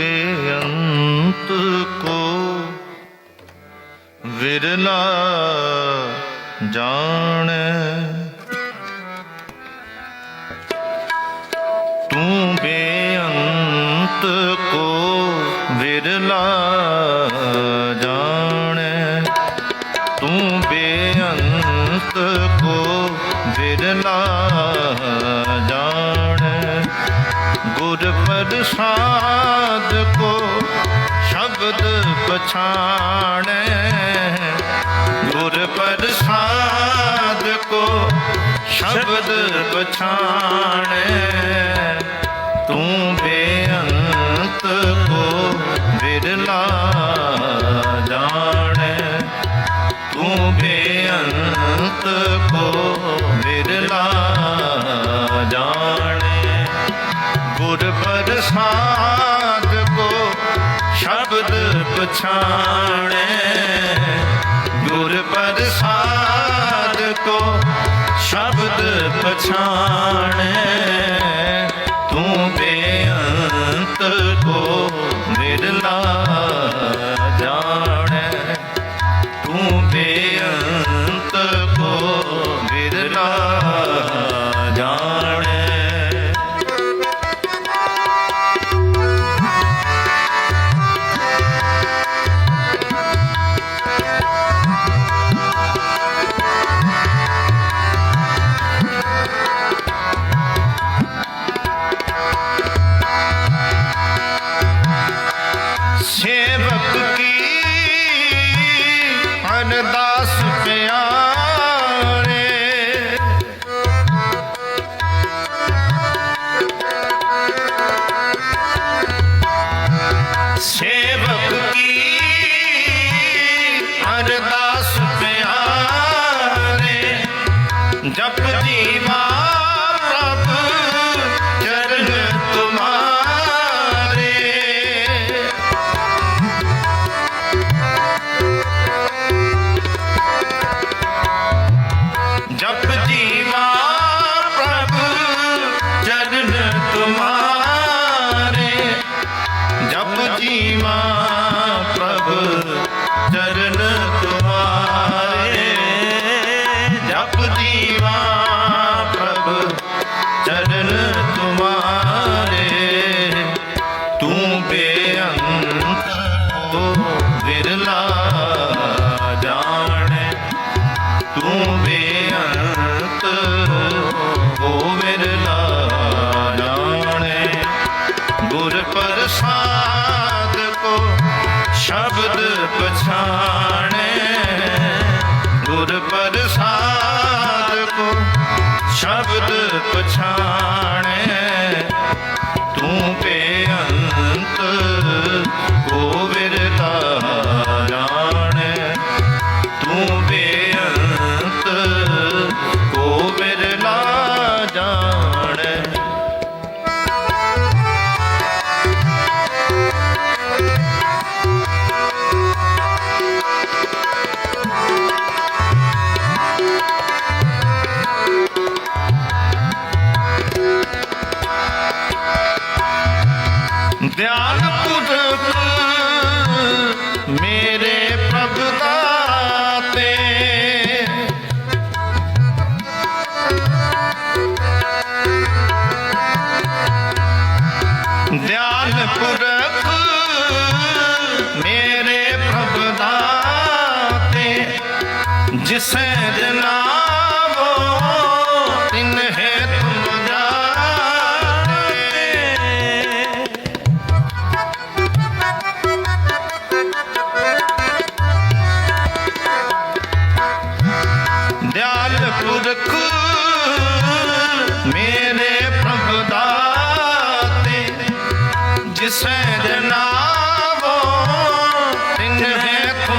ਬੇਅੰਤ ਕੋ। ਵਿਰਲਾ ਜਾਣੈ। ਤੂੰ ਬੇਅੰਤ ਕੋ। ਵਿਰਲਾ ਜਾਣੈ। ਤੂੰ ਬੇਅੰਤ ਕੋ। ਵਿਰਲਾ ਜਾਣੈ। ਗੁਰ ਪ੍ਰਸਾਦ ਕੋ ਸ਼ਬਦ ਪਛਾਣੈ। ਗੁਰ ਪ੍ਰਸਾਦ ਕੋ ਸ਼ਬਦ ਪਛਾਣੈ। ਪਛਾਣੈ। ਗੁਰ ਪ੍ਰਸਾਦ ਕੋ ਸ਼ਬਦ ਪਛਾਣੈ। ਤੁਮਾਰੇ ਜਪ ਜੀਵਾ ਪ੍ਰਭ ਚਰਨ ਤੁਮਾਰੇ। ਜਪ ਜੀਵਾ ਪ੍ਰਭ ਚਰਨ ਤੁਮਾਰੇ। ਤੂੰ ਬੇਅੰਤ ਹੋ ਵਿਰਲਾ ਜਾਣੈ। ਤੂੰ ਪਛਾਣੈ। ਗੁਰ ਪ੍ਰਸਾਦ ਕੋ ਸ਼ਬਦ ਪਛਾਣੈ। ਤੂੰ ਪੇ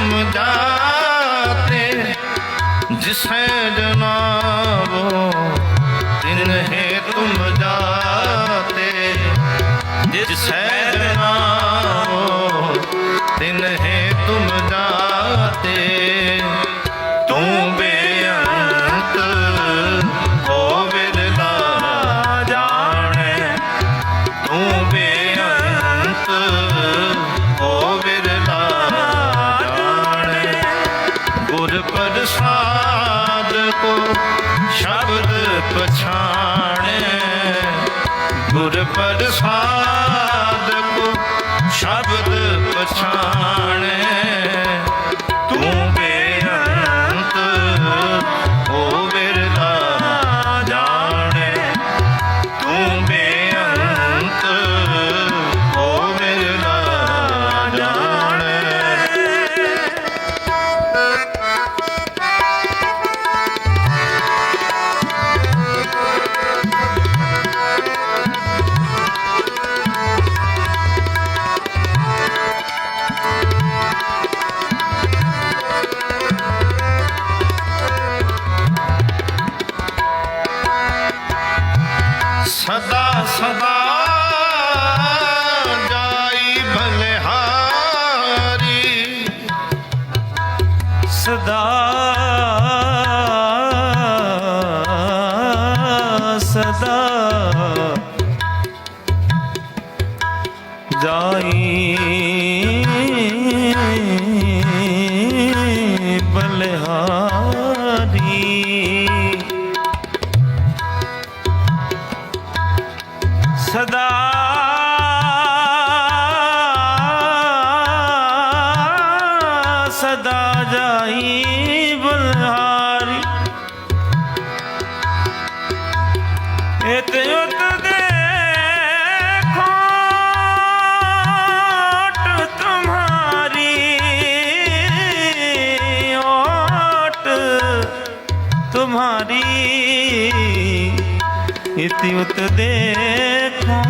ਹੈ ਤੁਮ ਜਾਤੇ ਪਛਾਣ। ਗੁਰ ਪ੍ਰਸਾਦ ਕੋ ਸ਼ਬਦ ਪਛਾਣ। ਸਦਾ ਇਤ ਉਤ ਦੇਖੋ ਤੁਮਾਰੀ ਓਟ ਤੁਮਾਰੀ। ਇਤਿ ਉਤ ਦੇਖੋ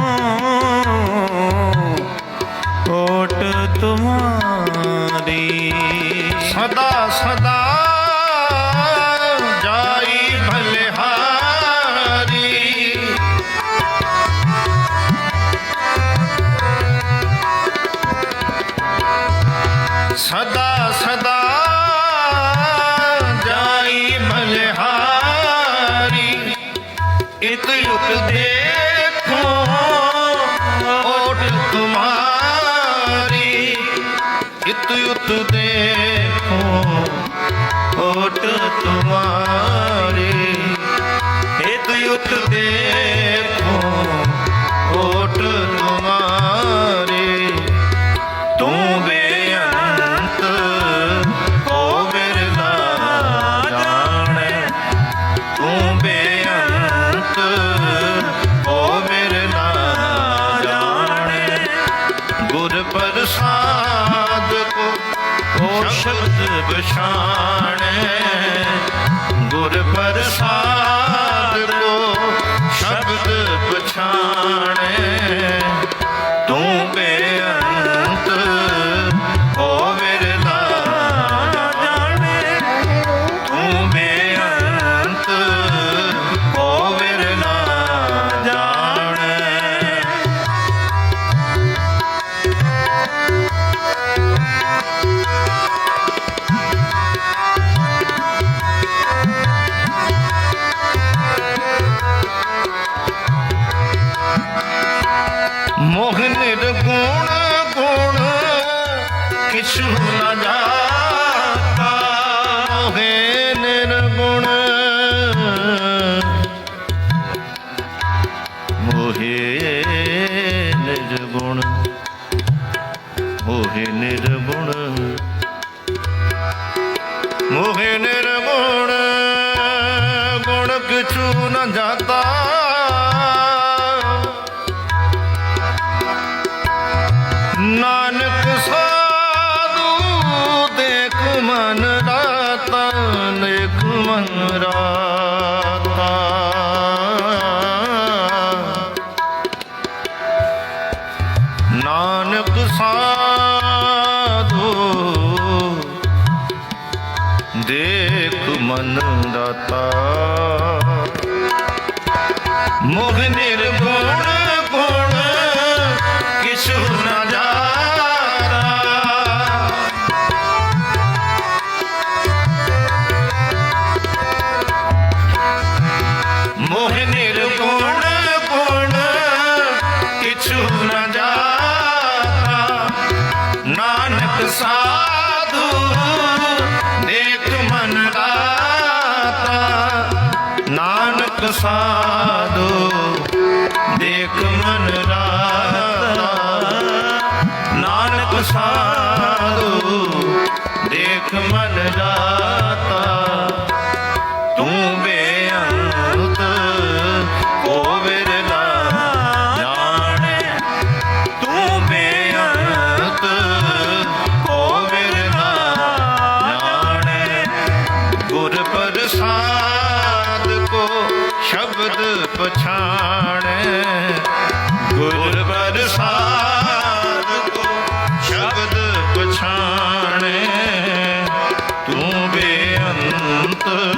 ਤੁਮਾਰੇ हे दुयुत ਸ਼ਬਦ ਪਛਾਣੈ। ਗੁਰ ਪ੍ਰਸਾਦ ਕੋ ਸ਼ਬਦ ਪਛਾਣੈ। ਤੂੰ ਬੇਅੰਤ শুভ ਸਾਧੂ। ਦੇਖ ਮਨ ਦਾਤਾ ਮੋਹ ਗੁਣ ਕਿਛੁ ਨਾ ਨਾਨਕ ਸਾਧੋ ਦੇਖ ਮਨ ਰਾਤਾ ਨਾਨਕ ਸਾਧੋ ਦੇਖ ਮਨ ਰਾਤਾ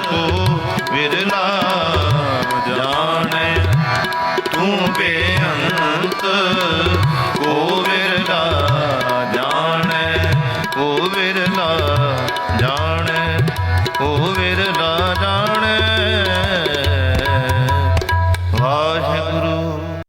ਕੋ ਵਿਰਲਾ ਜਾਣੈ ਤੂੰ ਬੇ